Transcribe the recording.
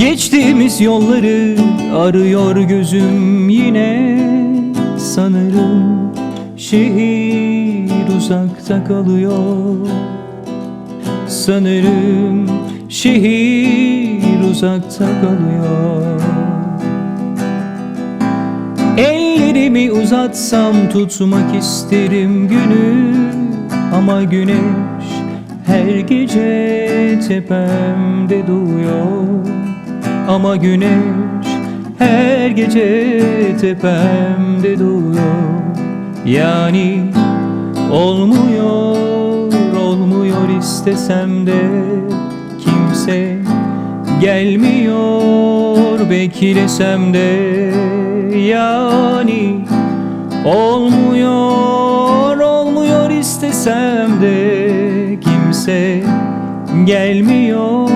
Geçtiğimiz yolları arıyor gözüm yine Sanırım. Şehir uzakta kalıyor. Sanırım şehir uzakta kalıyor. Ellerimi uzatsam tutmak isterim günü. Ama güneş her gece tepemde doğuyor Ama güneş her gece tepemde doğuyor Yani olmuyor, olmuyor istesem de Kimse gelmiyor beklesem de. Yani olmuyor, olmuyor istesem de Kimse gelmiyor